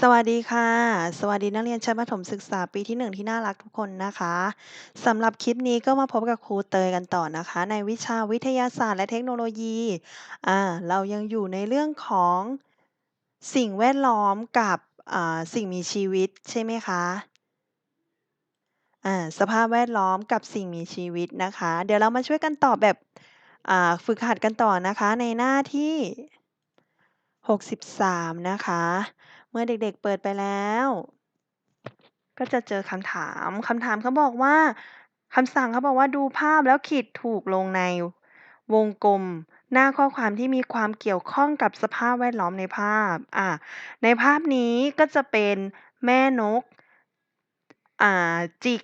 สวัสดีค่ะ สวัสดีนักเรียนชั้นประถมศึกษาปีที่ 1 ที่น่ารักทุกคนนะคะ สำหรับคลิปนี้ก็มาพบกับครูเตยกันต่อนะคะ ในวิชาวิทยาศาสตร์และเทคโนโลยี อ่า เรายังอยู่ในเรื่องของสิ่งแวดล้อมกับอ่าสิ่งมีชีวิตใช่ไหมคะ?อ่า สภาพแวดล้อมกับสิ่งมีชีวิตนะคะ เดี๋ยวเรามาช่วยกันตอบแบบ อ่า ฝึกหัดกันต่อนะคะในหน้าที่ 63 นะคะ มื่อเด็กๆเปิดไปแล้ว ก็จะเจอคำถามคำถามเขาบอกว่าคำสั่งเขาบอกว่าดูภาพแล้วขีดถูกลงในวงกลม หน้าข้อความที่มีความเกี่ยวข้องกับสภาพแวดล้อมในภาพอ่าในภาพนี้ก็จะเป็นแม่นกอ่าจิก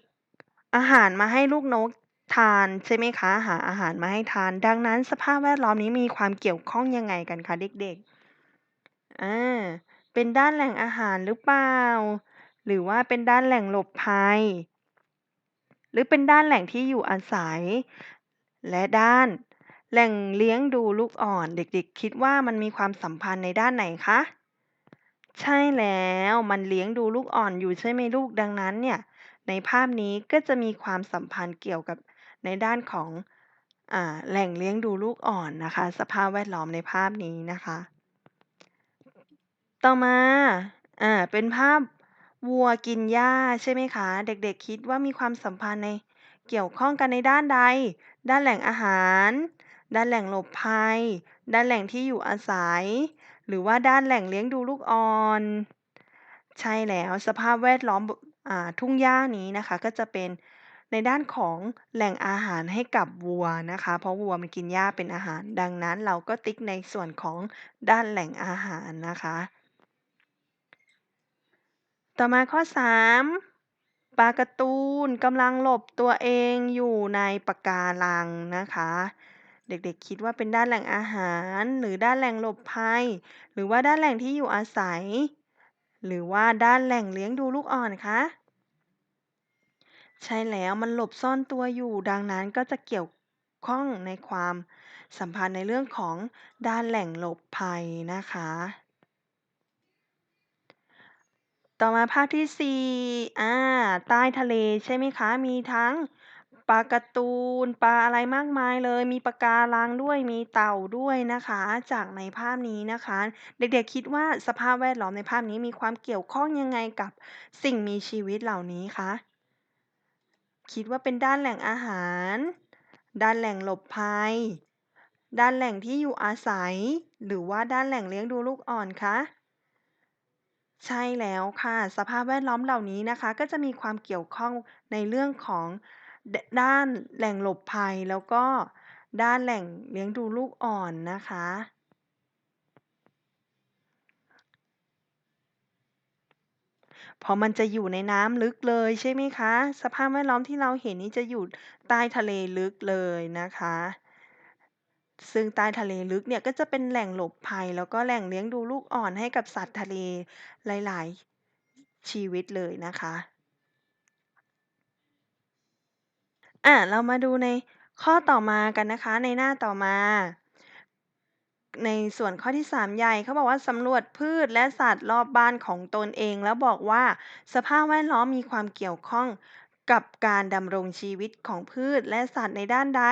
อาหารมาให้ลูกนกทานใช่ไหมคะ?หาอาหารมาให้ทาน ดังนั้นสภาพแวดล้อมนี้มีความเกี่ยวข้องยังไงกันคะเด็กๆ?อ่า เป็นด้านแหล่งอาหารหรือเปล่า?หรือว่าเป็นด้านแหล่งหลบภัย?หรือเป็นด้านแหล่งที่อยู่อาศัย?และด้าน แหล่งเลี้ยงดูลูกอ่อน เด็กๆ คิดว่ามันมีความสัมพันธ์ในด้านไหนคะ?ใช่แล้วมันเลี้ยงดูลูกอ่อนอยู่ใช่ไหมลูก?ดังนั้นเนี่ย ในภาพนี้ก็จะมีความสัมพันธ์เกี่ยวกับในด้านของอาแหล่งเลี้ยงดูลูกอ่อนนะคะ สภาพแวดล้อมในภาพนี้นะคะ ต่อมา อ่า เป็นภาพวัวกินหญ้า ใช่ไหมคะ?เด็ก ๆ คิดว่ามีความสัมพันธ์ใน เกี่ยวข้องกันในด้านใด?ด้านแหล่งอาหาร ด้านแหล่งหลบภัย ด้านแหล่งที่อยู่อาศัย หรือว่าด้านแหล่งเลี้ยงดูลูกอ่อน ใช่แล้ว สภาพแวดล้อม บ อ่า ทุ่งหญ้านี้นะคะ ก็จะเป็นในด้านของแหล่งอาหารให้กับวัวนะคะ เพราะวัวมันกินหญ้าเป็นอาหาร ดังนั้นเราก็ติ๊กในส่วนของด้านแหล่งอาหารนะคะ ต่อมาข้อ 3ปลาการ์ตูนกำลังหลบตัวเองอยู่ในปะการังนะคะ เด็กๆคิดว่าเป็นด้านแหล่งอาหาร หรือด้านแหล่งหลบภัย หรือว่าด้านแหล่งที่อยู่อาศัย หรือว่าด้านแหล่งเลี้ยงดูลูกอ่อนคะ?ใช่แล้วมันหลบซ่อนตัวอยู่ดังนั้นก็จะเกี่ยวข้องในความสัมพันธ์ในเรื่องของด้านแหล่งหลบภัยนะคะ ต่อมาภาพที่4อาใต้ทะเลใช่ไหมคะ?มีทั้งปลาการ์ตูน ปลาอะไรมากมายเลย มีปะการังด้วย มีเต่าด้วยนะคะ จากในภาพนี้นะคะ เด็กๆคิดว่าสภาพแวดล้อมในภาพนี้มีความเกี่ยวข้องยังไงกับสิ่งมีชีวิตเหล่านี้คะ?คิดว่าเป็นด้านแหล่งอาหาร ด้านแหล่งหลบภัย ด้านแหล่งที่อยู่อาศัย หรือว่าด้านแหล่งเลี้ยงดูลูกอ่อนคะ? ใช่แล้วค่ะ สภาพแวดล้อมเหล่านี้นะคะ ก็จะมีความเกี่ยวข้องในเรื่องของ ด ด้านแหล่งหลบภัย แล้วก็ด้านแหล่งเลี้ยงดูลูกอ่อนนะคะ เพราะมันจะอยู่ในน้ำลึกเลย ใช่ไหมคะ?สภาพแวดล้อมที่เราเห็นนี้จะอยู่ใต้ทะเลลึกเลยนะคะ ซึ่งใต้ทะเลลึกเนี่ยก็จะเป็นแหล่งหลบภัย แล้วก็แหล่งเลี้ยงดูลูกอ่อนให้กับสัตว์ทะเลหลาย ๆ ชีวิตเลยนะคะ อ่า เรามาดูในข้อต่อมากันนะคะ ในหน้าต่อมา ในส่วนข้อที่ 3 ใหญ่เขาบอกว่าสำรวจพืชและสัตว์รอบบ้านของตนเอง แล้วบอกว่าสภาพแวดล้อมมีความเกี่ยวข้องกับการดำรงชีวิตของพืชและสัตว์ในด้านใด?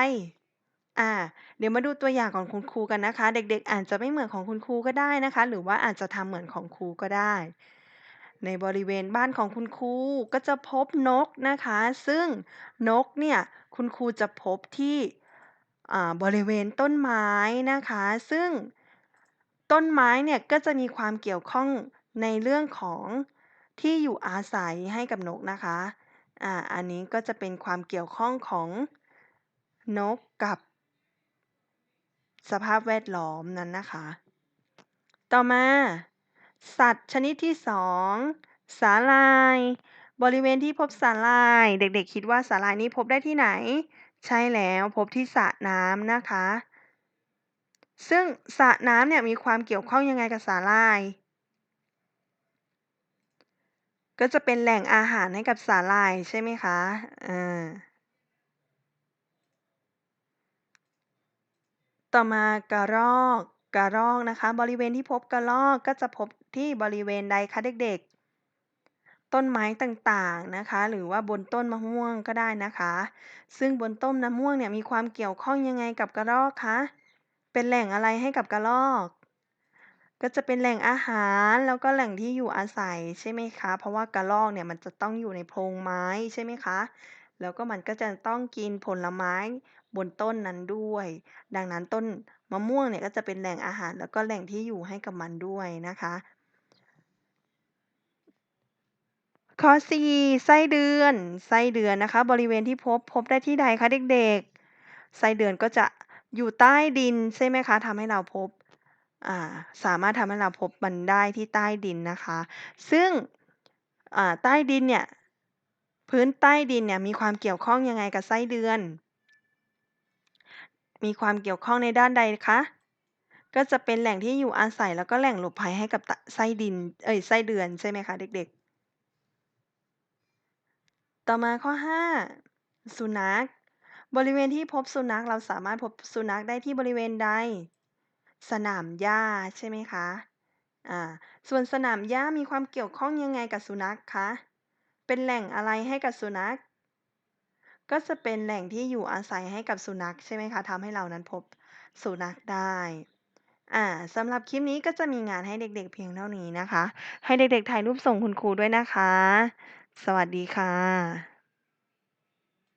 อา เดี๋ยวมาดูตัวอย่างของคุณครูกันนะคะ เด็ก ๆ อาจจะไม่เหมือนของคุณครูก็ได้นะคะ หรือว่าอาจจะทำเหมือนของครูก็ได้ ในบริเวณบ้านของคุณครูก็จะพบนกนะคะ ซึ่งนกเนี่ย คุณครูจะพบที่ อ่า บริเวณต้นไม้นะคะ ซึ่ง ต้นไม้เนี่ย ก็จะมีความเกี่ยวข้องในเรื่องของที่อยู่อาศัยให้กับนกนะคะ อ่า อันนี้ก็จะเป็นความเกี่ยวข้องของนกกับ สภาพแวดล้อมนั้นนะคะ ต่อมา สัตว์ชนิดที่2สาหร่าย บริเวณที่พบสาหร่าย เด็กๆ คิดว่าสาหรายนี้พบได้ที่ไหน?ใช่แล้วพบที่สระน้ำนะคะ ซึ่งสระน้ำเนี่ยมีความเกี่ยวข้องยังไงกับสาหร่าย?ก็จะเป็นแหล่งอาหารให้กับสาหร่ายใช่ไหมคะ?อา ต่อมากระรอก กระรอกนะคะ บริเวณที่พบกระรอกก็จะพบที่บริเวณใดคะเด็กๆ ต้นไม้ต่างๆนะคะ หรือว่าบนต้นมะม่วงก็ได้นะคะ ซึ่งบนต้นมะม่วงเนี่ยมีความเกี่ยวข้องยังไงกับกระรอกคะเป็นแหล่งอะไรให้กับกระรอก?ก็จะเป็นแหล่งอาหารแล้วก็แหล่งที่อยู่อาศัยใช่ไหมคะ เพราะว่ากระรอกเนี่ยมันจะต้องอยู่ในโพรงไม้ใช่ไหมคะ แล้วก็มันก็จะต้องกินผลไม้บนต้นนั้นด้วย ดังนั้นต้นมะม่วงเนี่ยก็จะเป็นแหล่งอาหารแล้วก็แหล่งที่อยู่ให้กับมันด้วยนะคะ ข้อ 4 ไส้เดือน ไส้เดือนนะคะ บริเวณที่พบพบได้ที่ใดคะเด็กๆ ไส้เดือนก็จะอยู่ใต้ดินใช่ไหมคะทำให้เราพบาสามารถทำให้เราพบมันได้ที่ใต้ดินนะคะ ซึ่งใต้ดินเนี่ย พื้นใต้ดินเนี่ยมีความเกี่ยวข้องยังไงกับไส้เดือน?มีความเกี่ยวข้องในด้านใดคะ?ก็จะเป็นแหล่งที่อยู่อาศัยแล้วก็แหล่งหลบภัยให้กับไส้ดิน เอ๊ยไส้เดือนใช่ไหมคะเด็กๆ ต่อมาข้อ 5 สุนัข บริเวณที่พบสุนัขเราสามารถพบสุนัขได้ที่บริเวณใด?สนามหญ้าใช่ไหมคะ อ่า ส่วนสนามหญ้ามีความเกี่ยวข้องยังไงกับสุนัขคะ? เป็นแหล่งอะไรให้กับสุนัข?ก็จะเป็นแหล่งที่อยู่อาศัยให้กับสุนัขใช่ไหมคะทำให้เรานั้นพบสุนัขได้ อ่าสำหรับคลิปนี้ก็จะมีงานให้เด็กๆเพียงเท่านี้นะคะ ให้เด็กๆถ่ายรูปส่งคุณครูด้วยนะคะ สวัสดีค่ะ